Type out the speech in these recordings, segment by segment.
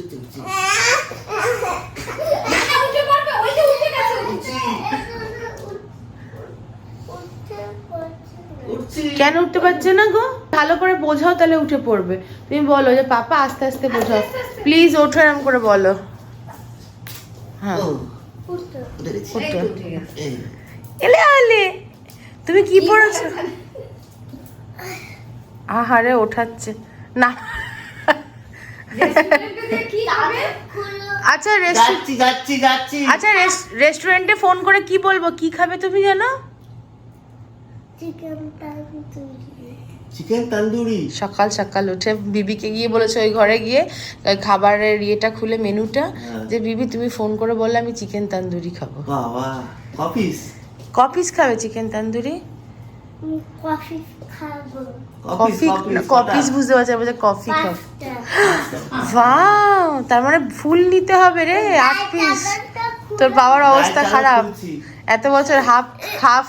উঠে উঠে কেন উঠতে পারছে না গো? ভালো করে বোঝাও তাহলে উঠে পড়বে। তুমি বলো যে পাপা আস্তে আস্তে বোঝাও। প্লিজ ওঠো এরম করে বলো। হ্যাঁ। এলে আলে তুমি কি পড়েছো? আহারে ওঠাচ্ছে। না। আচ্ছা রেস্টুরেন্ট যাচ্ছি যাচ্ছি যাচ্ছি। আচ্ছা রেস- রেস্টুরেন্টে ফোন করে কি বলব? কি খাবে তুমি জানো? চিকেন তন্দুরি সকাল সকাল উঠে বিবিকে গিয়ে বলেছে ওই ঘরে গিয়ে ওই খাবারের ইয়েটা খুলে মেনুটা হ্যাঁ। যে বিবি তুমি ফোন করে বললে আমি চিকেন তান্দুরি খাব। বাবা কপিস কপিস খাবে চিকেন তান্দুরি কফি খাব। কফি কপিস বুঝতে পারছি বলছে কফি ওয়াও তার মানে ফুল নিতে হবে রে আট পিস তোর বাবার অবস্থা খারাপ। এত বছর হাফ হাফ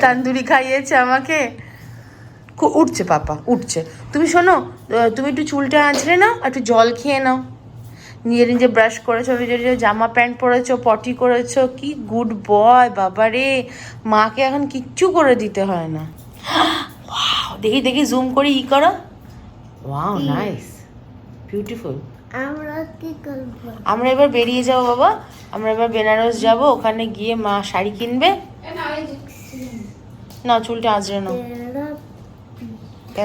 তান্দুরি খাইয়েছে আমাকে। উঠছে পাপা উঠছে। তুমি শোনো তুমি একটু চুলটা আঁচড়ে নাও একটু জল খেয়ে নাও। নিজে নিজে ব্রাশ করেছ নিজে নিজে জামা প্যান্ট পরেছো পটি করেছ কি গুড বয় বাবা রে মাকে এখন কিচ্ছু করে দিতে হয় না। দেখি দেখি জুম করে ই করো। ওয়াও নাইস বিউটিফুল আমরা কি করব? আমরা এবার বেরিয়ে যাব বাবা। আমরা এবার বেনারস যাব ওখানে গিয়ে মা শাড়ি কিনবে। না চুলটা আজরে নাও।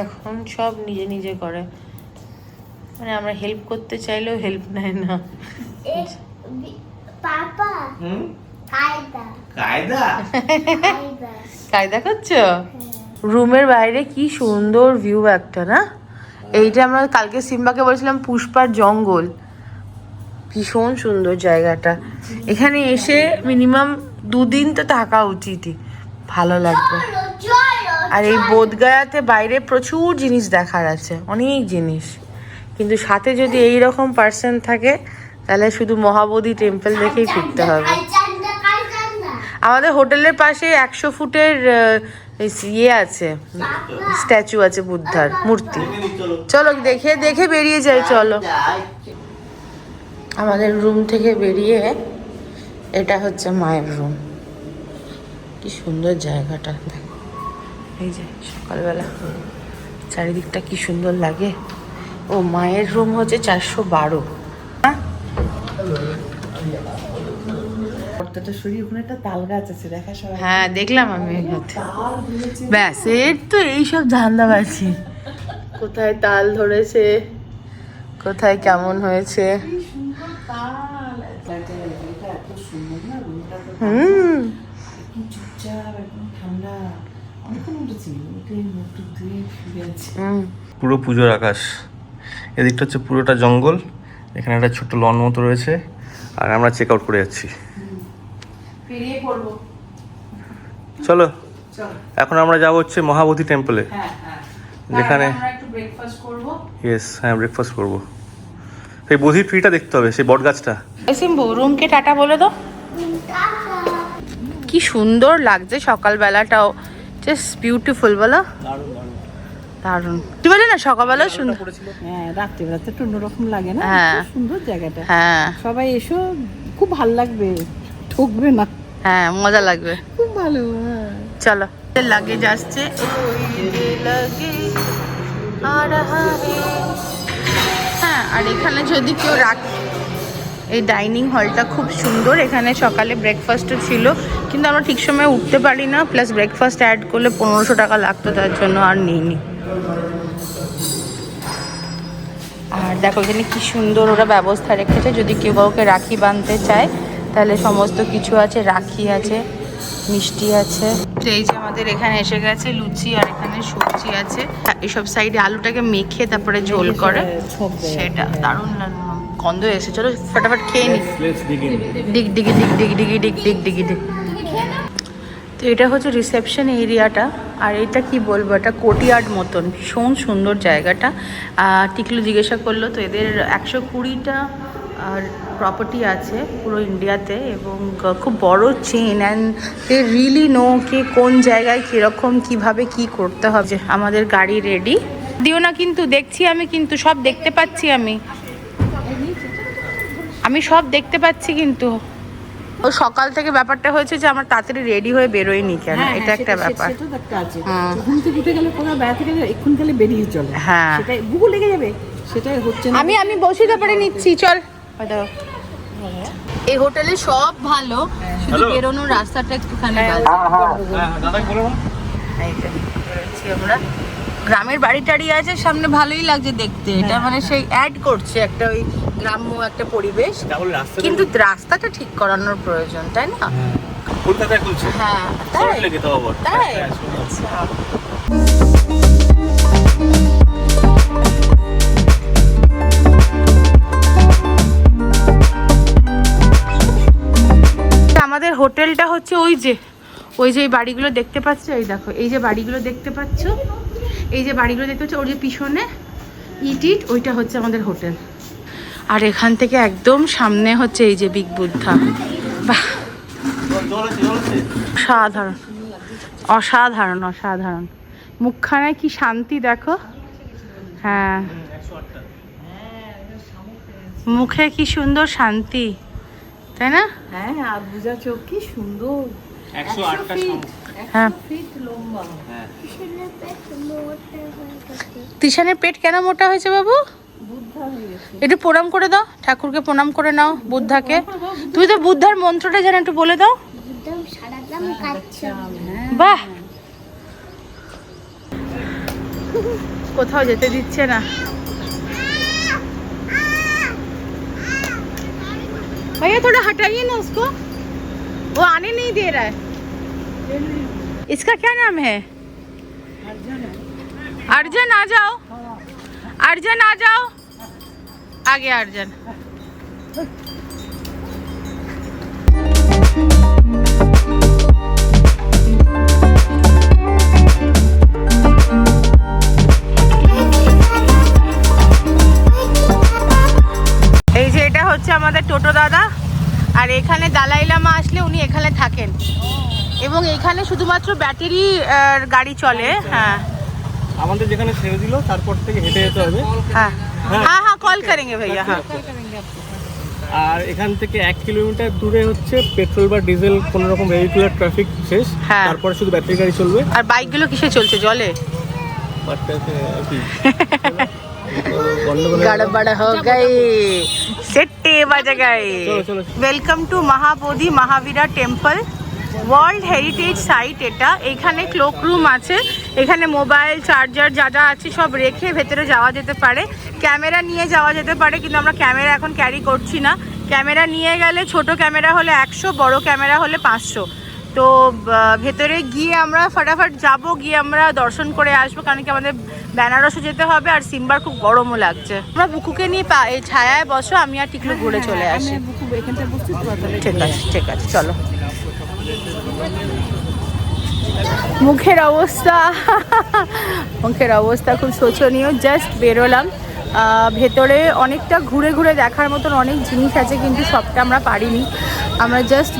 এখন সব নিজে নিজে করে। মানে আমরা হেল্প করতে চাইলেও হেল্প নেয় না। পাপা। হুম? কায়দা। কায়দা? কায়দা। কায়দা করছ? রুমের বাইরে কি সুন্দর ভিউ একটা, না? এইটা আমরা কালকে সিম্বাকে বলেছিলাম পুষ্পার জঙ্গল। ভীষণ সুন্দর জায়গাটা। এখানে এসে মিনিমাম দুদিন তো থাকা উচিতই। ভালো লাগবে। আর এই বোধগয়াতে বাইরে প্রচুর জিনিস দেখার আছে, অনেক জিনিস। কিন্তু সাথে যদি এই রকম পার্সন থাকে, তাহলে শুধু মহাবোধি টেম্পল দেখেই ফিরতে হবে। আমাদের হোটেলের পাশে একশো ফুটের আহ, ইয়ে আছে। স্ট্যাচু আছে বুদ্ধার মূর্তি। চলো চলো দেখে দেখে বেরিয়ে যাই চলো। আমাদের রুম থেকে বেরিয়ে এটা হচ্ছে মায়ের রুম। কি সুন্দর জায়গাটা দেখো। এই যে সকালবেলা চারিদিকটা কি সুন্দর লাগে। ও মায়ের রুম হচ্ছে চারশো বারো। ওখানে একটা তাল গাছ আছে দেখা সবাই হ্যাঁ দেখলাম আমি ব্যাস এর তো এইসব ধান্দাবাজি। কোথায় তাল ধরেছে? কোথায় কেমন হয়েছে? তো হুম। পুরো পুজোর আকাশ। এদিকটা হচ্ছে পুরোটা জঙ্গল এখানে একটা ছোট্ট লন মতো রয়েছে। আর আমরা চেক আউট করে যাচ্ছি। পেরিয়ে পড়ব। চলো। এখন আমরা যাব হচ্ছে মহাবোধি টেম্পলে হ্যাঁ হ্যাঁ। যেখানে আমরা একটু ব্রেকফাস্ট করব। ইয়েস হ্যাঁ ব্রেকফাস্ট করব। সেই বোধির ট্রিটা দেখতে হবে সেই বট গাছটা সিম্বু রুমকে টাটা বলে দাও। কি সুন্দর লাগছে সকালবেলাটাও। জাস্ট বিউটিফুল বলো। দারুণ। তুই বলে না সকালবেলা সুন্দর। হ্যাঁ রাত্রে রাতে একটু অন্যরকম লাগে না? হ্যাঁ। সুন্দর জায়গাটা। হ্যাঁ। সবাই এসো খুব ভালো লাগবে। ঠকবে না। হ্যাঁ মজা লাগবে। খুব ভালো হ্যাঁ। চলো। লাগেজ আসছে। হ্যাঁ আর এখানে যদি কেউ রাখ এই ডাইনিং হলটা খুব সুন্দর। এখানে সকালে ব্রেকফাস্টও ছিল কিন্তু আমরা ঠিক সময় উঠতে পারি না। প্লাস ব্রেকফাস্ট অ্যাড করলে পনেরোশো টাকা লাগতো তার জন্য আর নিইনি। আর দেখো এখানে কি সুন্দর ওরা ব্যবস্থা রেখেছে। যদি কেউ কাউকে রাখি বাঁধতে চায় তাহলে সমস্ত কিছু আছে রাখি আছে মিষ্টি আছে। তো এই যে আমাদের এখানে এসে গেছে লুচি আর এখানে সবজি আছে। এসব সাইডে আলুটাকে মেখে তারপরে ঝোল করে। সেটা দারুণ গন্ধ এসে চলো ফটাফট খেয়ে নি। ডিগ ডিগি ডিগ ডিগ ডিগি ডিগ ডিগ ডিগি ডিগ তো এটা হচ্ছে রিসেপশন এরিয়াটা আর এটা কি বলব এটা কোটিয়ার্ড মতন। ভীষণ সুন্দর জায়গাটা। আর টিকলু জিজ্ঞাসা করল তো এদের একশো কুড়িটা আর প্রপার্টি আছে পুরো ইন্ডিয়াতে এবং খুব বড় chain and they really know কে কোন জায়গায় কীরকম কীভাবে কি করতে হবে। আমাদের গাড়ি রেডি দিও না কিন্তু দেখছি আমি কিন্তু সব দেখতে পাচ্ছি আমি। আমি সব দেখতে পাচ্ছি কিন্তু। ও সকাল থেকে ব্যাপারটা হয়েছে যে আমার তাড়াতাড়ি রেডি হয়ে বেরোয়নি কেন? হ্যাঁ, এটা একটা ব্যাপার। তো একটা হুম। ঘুম থেকে উঠে গেলে কোনো বেড়াতে গেলে এক্ষুন গেলে বেরিয়ে চলে। হ্যাঁ। সেটাই বুকু লেগে যাবে। সেটাই হচ্ছে আমি আমি বসিতে পারে নিচ্ছি চল। এই হোটেলে সব ভালো শুধু বেরোনোর রাস্তাটা একটুখানি বাজে। এই যে, বেরোচ্ছি আমরা। গ্রামের বাড়ি টাড়ি আছে সামনে ভালোই লাগছে দেখতে। এটা মানে সেই অ্যাড করছে একটা ওই গ্রাম্য একটা পরিবেশ। কিন্তু রাস্তাটা ঠিক করানোর প্রয়োজন তাই না? কলকাতায় হ্যাঁ তাই। তো তাই। হ্যাঁ, আচ্ছা। হোটেলটা হচ্ছে ওই যে ওই যে বাড়িগুলো দেখতে পাচ্ছ? এই দেখো, এই যে বাড়িগুলো দেখতে পাচ্ছ? এই যে বাড়িগুলো দেখতে পাচ্ছ, ওর যে পিছনে ইট ইট, ওইটা হচ্ছে আমাদের হোটেল। আর এখান থেকে একদম সামনে হচ্ছে এই যে বিগ বুদ্ধা। বাহ। অসাধারণ। অসাধারণ অসাধারণ। মুখখানায় কি শান্তি দেখো? হ্যাঁ। মুখে কি সুন্দর শান্তি। তাই না? হ্যাঁ আর বুঝা চোখ কি সুন্দর। একশো আটটা হ্যাঁ। ফিট লম্বা। তিশানের পেট কেন মোটা হয়েছে বাবু? হয়ে একটু প্রণাম করে দাও ঠাকুরকে প্রণাম করে নাও বুদ্ধাকে। তুমি তো বুদ্ধার মন্ত্রটা যেন একটু বলে দাও। বাহ! কোথাও যেতে দিচ্ছে না। भैया, थोड़ा हटाइए ना उसको। वो आने नहीं दे रहा है। इसका क्या नाम है? अर्जन, आ जाओ। अर्जन, आ जाओ। आ गया अर्जन। এখানে শুধুমাত্র ব্যাটারি গাড়ি চলে হ্যাঁ। আমাদের যেখানে ছেড়ে দিল তারপর থেকে হেঁটে যেতে হবে। হ্যাঁ। হ্যাঁ। হ্যাঁ, হ্যাঁ কল করেন ভাইয়া হ্যাঁ। আর এখান থেকে এক কিলোমিটার দূরে হচ্ছে পেট্রোল বা ডিজেল কোন রকম ভেহিকুলার ট্রাফিক শেষ হ্যাঁ। তারপরে শুধু ব্যাটারি গাড়ি চলবে। আর বাইকগুলো কিসে চলছে জলে? गड़बड़ Mahabodhi Mahavihara temple world heritage site এটা। এখানে ক্লোক রুম আছে। এখানে মোবাইল চার্জার যা যা আছে সব রেখে ভেতরে যাওয়া যেতে পারে। ক্যামেরা নিয়ে যাওয়া যেতে পারে কিন্তু আমরা ক্যামেরা এখন ক্যারি করছি না। ক্যামেরা নিয়ে গেলে ছোট ক্যামেরা হলে একশো বড় ক্যামেরা হলে পাঁচশো। তো ভেতরে গিয়ে আমরা ফটাফট যাব গিয়ে আমরা দর্শন করে আসব কারণ কি আমাদের বেনারসও যেতে হবে আর সিম্বার খুব গরমও লাগছে। আমরা বুকুকে নিয়ে পা এই ছায়ায় বসো আমি আর টিকলু ঘুরে চলে আসি। ঠিক আছে ঠিক আছে চলো। মুখের অবস্থা। মুখের অবস্থা খুব শোচনীয়। জাস্ট বেরোলাম। ভেতরে অনেকটা ঘুরে ঘুরে দেখার মতন অনেক জিনিস আছে, কিন্তু সবটা আমরা পারিনি। আমরা জাস্ট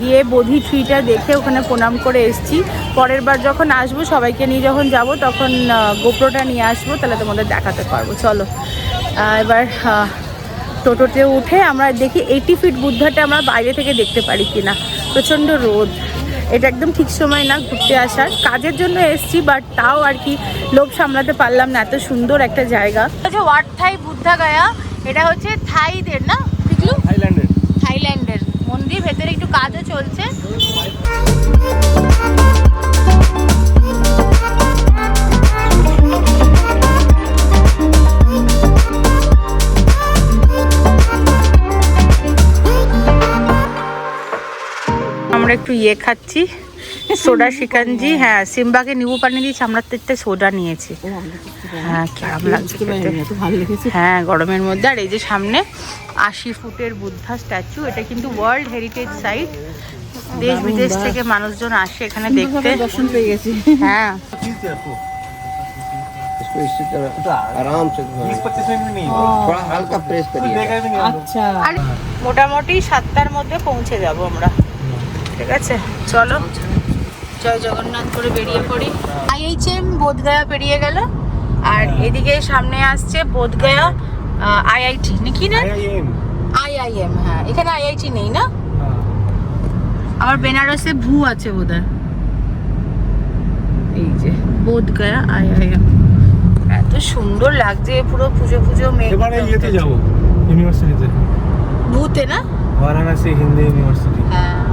গিয়ে বোধি ট্রিটা দেখে ওখানে প্রণাম করে এসেছি। পরের বার যখন আসব, সবাইকে নিয়ে যখন যাব, তখন গোপ্রোটা নিয়ে আসব, তাহলে তোমাদের দেখাতে পারব। চলো। এবার টোটোতে উঠে আমরা দেখি এইটি ফিট বুদ্ধাটা আমরা বাইরে থেকে দেখতে পারি কিনা। প্রচণ্ড রোদ। এটা একদম ঠিক সময় না ঘুরতে আসার। কাজের জন্য এসছি বাট তাও আর কি লোভ সামলাতে পারলাম না। এত সুন্দর একটা জায়গা। Wat Thai Buddha Gaya. এটা হচ্ছে থাইদের না? থাইল্যান্ডের। থাইল্যান্ডের। মন্দির ভেতরে একটু কাজও চলছে। একটু ইয়ে খাচ্ছি। সোডা শিকানজি হ্যাঁ সিম্বাকে নিবু পানি দিয়েছি আমরা তেতে সোডা নিয়েছি। হ্যাঁ লাগছে। হ্যাঁ গরমের মধ্যে। আর এই যে সামনে আশি ফুটের বুদ্ধা স্ট্যাচু এটা কিন্তু ওয়ার্ল্ড হেরিটেজ সাইট। দেশ বিদেশ থেকে মানুষজন আসে এখানে দেখতে। দর্শন পেয়ে গেছি। হ্যাঁ। মোটামুটি সাতটার মধ্যে পৌঁছে যাব আমরা। ঠিক আছে? চলো। জয় জগন্নাথ করে বেরিয়ে পড়ি। আইএইচএম বোধগয়া পেরিয়ে গেল। আর এদিকে সামনে আসছে বোধগয়া আইআইটি। নাকি না? আইআইএম। হ্যাঁ। এখানে আইআইটি নেই না? আবার বেনারসে ভু আছে বোধহয়। এই যে বোধ গয়া আইআইএম। এত সুন্দর লাগছে পুরো পুজো পুজো মেঘ। এবারে ইয়েতে যাব ইউনিভার্সিটিতে ভূতে না? বারাণসী হিন্দি ইউনিভার্সিটি হ্যাঁ।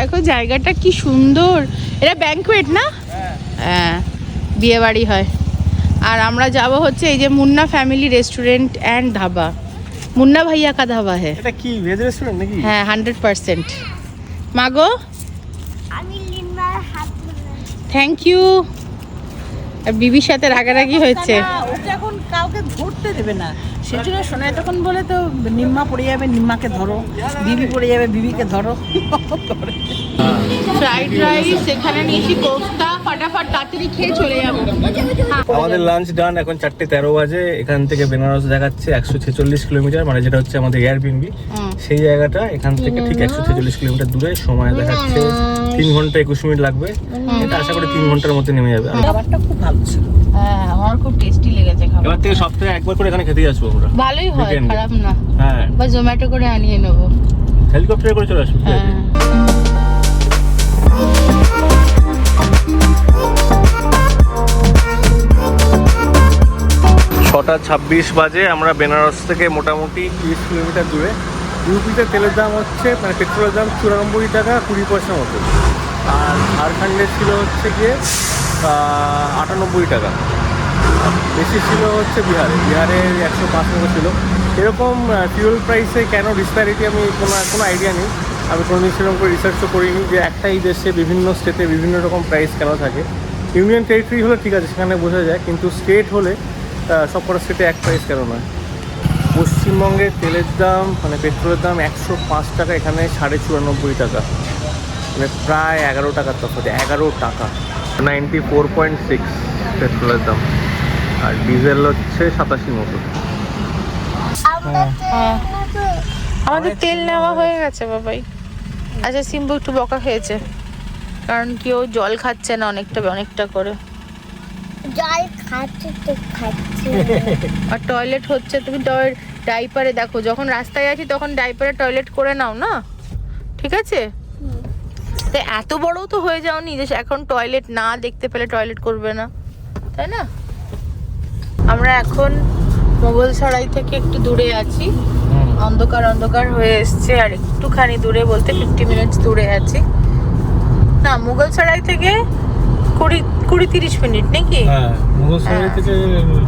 দেখো জায়গাটা কি সুন্দর। এটা ব্যাংকুয়েট না? হ্যাঁ বিয়ে বাড়ি হয়। আর আমরা যাব হচ্ছে এই যে Munna family restaurant and dhaba Munna ভাইয়া কা ধাবা হ্যাঁ এটা কি ভেজ রেস্টুরেন্ট নাকি? হ্যাঁ হান্ড্রেড পার্সেন্ট মাগো থ্যাংক ইউ আর বিবির সাথে রাগারাগি হয়েছে। এখন কাউকে ধরতে দেবে না। সেই জন্য শোনা তখন বলে তো, নিম্মা পড়ে যাবে, নিম্মাকে ধরো, বিবি পড়ে যাবে, বিবিকে ধরো। ফ্রাইড রাইস এখানে নিয়েছি কোফতা ফাটাফাট তাড়াতাড়ি খেয়ে চলে যাব। আমাদের লাঞ্চ ডান এখন চারটে তেরো বাজে। এখান থেকে বেনারস দেখাচ্ছে একশো ছেচল্লিশ কিলোমিটার মানে যেটা হচ্ছে আমাদের এয়ারবিনবি। সেই জায়গাটা এখান থেকে ঠিক একশো ছেচল্লিশ কিলোমিটার দূরে সময় দেখাচ্ছে। তিন ঘণ্টা একুশ মিনিট লাগবে। এটা আশা করি তিন ঘণ্টার মধ্যে নেমে যাবে। খাবারটা খুব ভালো ছিল। হ্যাঁ আমার খুব টেস্টি লেগেছে খাবার। এবার থেকে সপ্তাহে একবার করে এখানে খেতে আসব আমরা। ভালোই হয় খারাপ না। হ্যাঁ। বা জোম্যাটো করে আনিয়ে নেব। হেলিকপ্টারে করে চলে আসব ছটা ছাব্বিশ বাজে, আমরা বেনারস থেকে মোটামুটি তিরিশ কিলোমিটার দূরে। ইউপিতে তেলের দাম হচ্ছে মানে পেট্রোলের দাম চুরানব্বই টাকা কুড়ি পয়সা মতো। আর ঝাড়খণ্ডে ছিল হচ্ছে গিয়ে আটানব্বই টাকা। বেশি ছিল হচ্ছে বিহারে। বিহারে একশো পাঁচ মতো ছিল। এরকম ফিউল প্রাইসে কেন ডিসপ্যারিটি আমি কোনো কোনো আইডিয়া নেই। আমি কোনোদিন সেরকম করে রিসার্চও করিনি যে একটাই দেশে বিভিন্ন স্টেটে বিভিন্ন রকম প্রাইস কেন থাকে। ইউনিয়ন টেরিটরি হলে ঠিক আছে, সেখানে বোঝা যায়। কিন্তু স্টেট হলে সব কটা স্টেটে এক প্রাইস কেন নয়? পশ্চিমবঙ্গে তেলের দাম মানে পেট্রোলের দাম একশো পাঁচ টাকা এখানে সাড়ে চুরানব্বই টাকা। মানে প্রায় এগারো টাকার তফাৎ এগারো টাকা। নাইনটি ফোর পয়েন্ট সিক্স পেট্রোলের দাম। আর ডিজেল হচ্ছে সাতাশি মতো। হ্যাঁ। আমাদের তেল নেওয়া হয়ে গেছে বাবাই। আচ্ছা সিম্বু একটু বকা খেয়েছে। কারণ কি ও জল খাচ্ছে না অনেকটা অনেকটা করে। জল খাচ্ছে তো খাচ্ছে। আর টয়লেট হচ্ছে তুমি ডাইপারে দেখো যখন রাস্তায় আছি তখন ডাইপারে টয়লেট করে নাও না? ঠিক আছে? তো এত বড়ও তো হয়ে যাওনি যে এখন টয়লেট না দেখতে পেলে টয়লেট করবে না তাই না? আমরা এখন মোগলসরাই থেকে একটু দূরে আছি। অন্ধকার অন্ধকার হয়ে এসছে আর একটুখানি দূরে বলতে ফিফটি মিনিটস দূরে আছি। না মুঘলসরাই থেকে কুড়ি কুড়ি তিরিশ মিনিট নাকি? হ্যাঁ মুঘলসরাই থেকে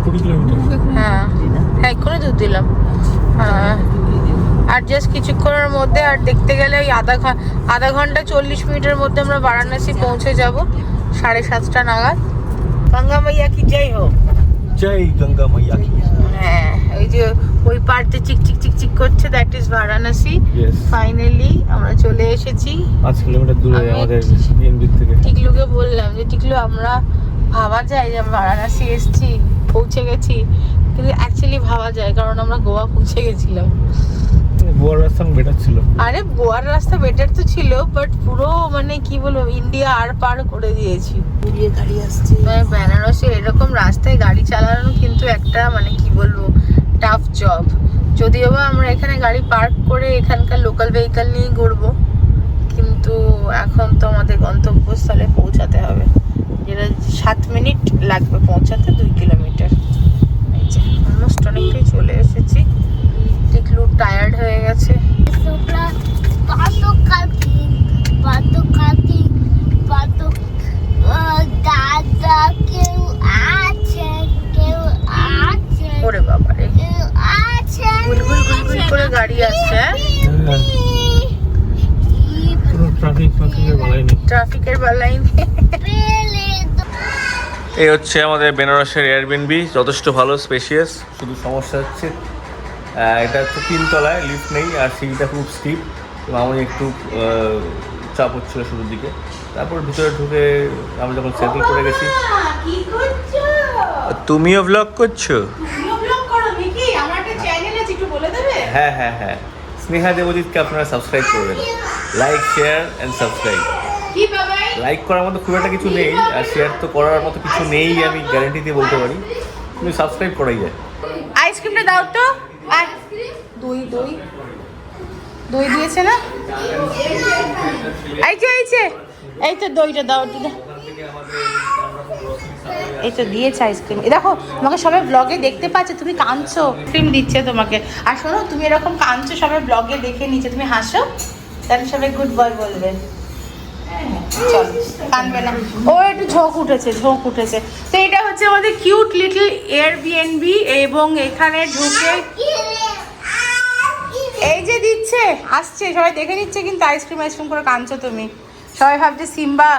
কুড়ি কিলোমিটার। হ্যাঁ হ্যাঁ এক্ষুনি দুধ দিলাম। হ্যাঁ। আর জাস্ট কিছুক্ষণের মধ্যে আর দেখতে গেলে ওই আধা ঘণ্টা আধা ঘণ্টা চল্লিশ মিনিটের মধ্যে আমরা বারাণসী পৌঁছে যাব সাড়ে সাতটা নাগাদ। গঙ্গা মাইয়া কি? যাই হোক। জয় গঙ্গা মাইয়া কি। হ্যাঁ ওই যে ওই পার্টে চিক চিক চিক চিক করছে দ্যাট ইজ বারাণসী ফাইনালি আমরা চলে এসেছি। 5 কিলোমিটার দূরে আমাদের বিএনপি থেকে। টিকলুকে বললাম যে টিকলু আমরা ভাবা যায় যে আমরা বারাণসী এসেছি পৌঁছে গেছি। কিন্তু অ্যাকচুয়ালি ভাবা যায় কারণ আমরা গোয়া পৌঁছে গেছিলাম। গোয়ার রাস্তা বেটার ছিল। আরে গোয়ার রাস্তা বেটার তো ছিল বাট পুরো মানে কি বলব ইন্ডিয়া আর পার করে দিয়েছি। ঘুরিয়ে গাড়ি আসছে। মানে বেনারসে এরকম রাস্তায় গাড়ি চালানো কিন্তু একটা মানে কি বলব টাফ জব যদিও বা আমরা এখানে গাড়ি পার্ক করে এখানকার লোকাল ভেহিকল নিয়ে ঘুরবো কিন্তু এখন তো আমাদের গন্তব্যস্থলে পৌঁছাতে হবে। যেটা সাত মিনিট লাগবে পৌঁছাতে দুই কিলোমিটার। অলমোস্ট অনেকটাই চলে এসেছি। টিকলু টায়ার্ড হয়ে গেছে। দাদা কেউ আছে কেউ আছে ওরে বাবা রে কেউ আছে গুলগুল গুলগুল করে গাড়ি আসছে হ্যাঁ? ট্রাফিকের এই হচ্ছে আমাদের বেনারসের এয়ারবিনবি যথেষ্ট ভালো স্পেশিয়াস শুধু সমস্যা হচ্ছে এটা হচ্ছে তিনতলায় লিফট নেই আর সিঁড়িটা খুব স্টিপ এবং আমার একটু চাপ হচ্ছিল শুরুর দিকে। তারপর ভিতরে ঢুকে আমরা যখন সেটেল করে গেছি। তুমিও ব্লগ করছ? তুমিও ব্লগ করো মিকি আমার একটা চ্যানেল আছে একটু বলে দেবে? হ্যাঁ হ্যাঁ হ্যাঁ। স্নেহা দেবজিৎকে আপনারা সাবস্ক্রাইব করবেন like share and subscribe like করার মতো খুব একটা কিছু নেই আর শেয়ার তো করার মতো কিছু নেই আমি গ্যারেন্টি দিয়ে বলতে পারি। কিন্তু সাবস্ক্রাইব করাই যায়। আইসক্রিমটা দাও তো। আর দই দই। দই দিয়েছে না? এই যে, এই তো দইটা দাও। এই তো দিয়েছে আইসক্রিম দেখো, তোমাকে সবাই ব্লগে দেখতে পাচ্ছে, তুমি কাঁদছো। ক্রিম দিচ্ছে তোমাকে। আর শোনো, তুমি এরকম কাঁদছো, সবাই ব্লগে দেখে নিচ্ছে। তুমি হাসো তাহলে সবাই গুড বয় বলবে। চল কানবে না। ও একটু ঝোঁক উঠেছে ঝোঁক উঠেছে। তো এটা হচ্ছে আমাদের কিউট লিটল এয়ার বিএনবি এবং এখানে ঢুকে এই যে দিচ্ছে, আসছে। সবাই দেখে নিচ্ছে কিন্তু আইসক্রিম আইসক্রিম করে কাঁদছো তুমি। সবাই ভাবছে সিম্বা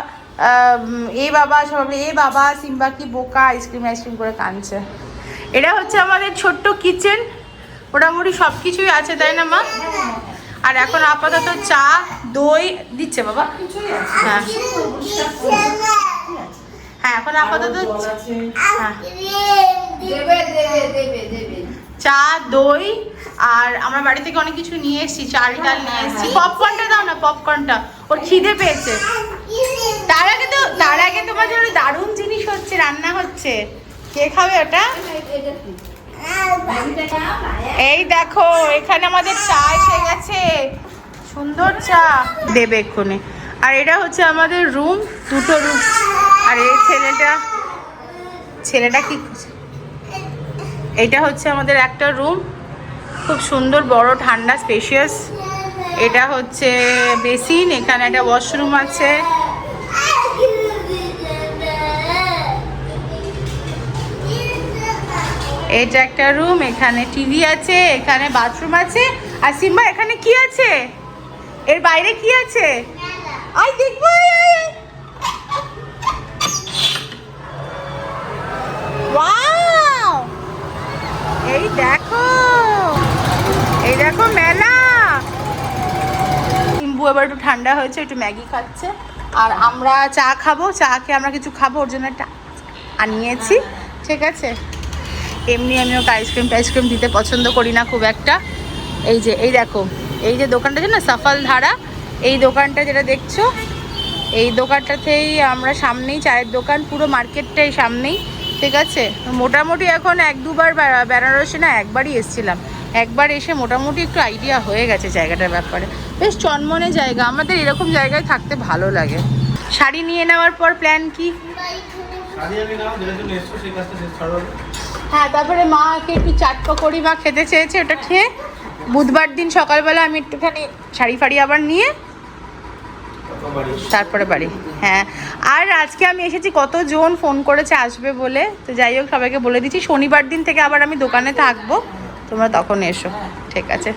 এ বাবা, সবাই এ বাবা, সিম্বা কি বোকা আইসক্রিম আইসক্রিম করে কাঁদছে। এটা হচ্ছে আমাদের ছোট্ট কিচেন মোটামুটি সব কিছুই আছে, তাই না মা? আর এখন আপাতত চা দই দিচ্ছে বাবা। হ্যাঁ। হ্যাঁ এখন আপাতত হ্যাঁ। দেবে দেবে দেবে দেবে। চা দই আর আমরা বাড়ি থেকে অনেক কিছু নিয়ে এসেছি চাল ডাল নিয়ে এসেছি। পপকর্নটা দাও না পপকর্নটা ওর খিদে পেয়েছে। তার আগে তো তার আগে তোমার জন্য দারুণ জিনিস হচ্ছে রান্না হচ্ছে। কে খাবে ওটা? এই দেখো, এখানে আমাদের চা এসে গেছে। সুন্দর চা। দেবে এক্ষুনি। আর এটা হচ্ছে আমাদের রুম, দুটো রুম। আর এই ছেলেটা ছেলেটা কি এটা হচ্ছে আমাদের একটা রুম। খুব সুন্দর, বড়, ঠান্ডা স্পেশিয়াস এটা হচ্ছে বেসিন, এখানে একটা ওয়াশরুম আছে। এটা একটা রুম এখানে টিভি আছে, এখানে বাথরুম আছে। আর সিম্বা, এখানে কি আছে? এর বাইরে কি আছে? দেখব! এই দেখো এই দেখো মেলা। ইম্বু এবার একটু ঠান্ডা হয়েছে, একটু ম্যাগি খাচ্ছে। আর আমরা চা খাব, চা খেয়ে আমরা কিছু খাব, ওর জন্য একটা আনিয়েছি ঠিক আছে? এমনি আমি ওকে আইসক্রিম টাইসক্রিম দিতে পছন্দ করি না খুব একটা। এই যে, এই দেখো, এই যে দোকানটা আছে না সাফাল ধারা, এই দোকানটা যেটা দেখছ, এই দোকানটাতেই আমরা সামনেই, চায়ের দোকান, পুরো মার্কেটটাই সামনেই, ঠিক আছে? মোটামুটি এখন এক দুবার বেনারসে না, একবারই এসেছিলাম। একবার এসে মোটামুটি একটু আইডিয়া হয়ে গেছে জায়গাটার ব্যাপারে। বেশ চনমনে জায়গা, আমাদের এরকম জায়গায় থাকতে ভালো লাগে। শাড়ি নিয়ে নেওয়ার পর প্ল্যান কি? হ্যাঁ তারপরে মাকে একটু চাট পকোড়ি মা খেতে চেয়েছে ওটা খেয়ে। বুধবার দিন সকালবেলা আমি একটুখানি শাড়ি ফাড়ি আবার নিয়ে তারপরে বাড়ি। হ্যাঁ আর আজকে আমি এসেছি, কতজন ফোন করেছে আসবে বলে। তো যাই হোক, সবাইকে বলে দিচ্ছি, শনিবার দিন থেকে আবার আমি দোকানে থাকব, তোমরা তখন এসো, ঠিক আছে।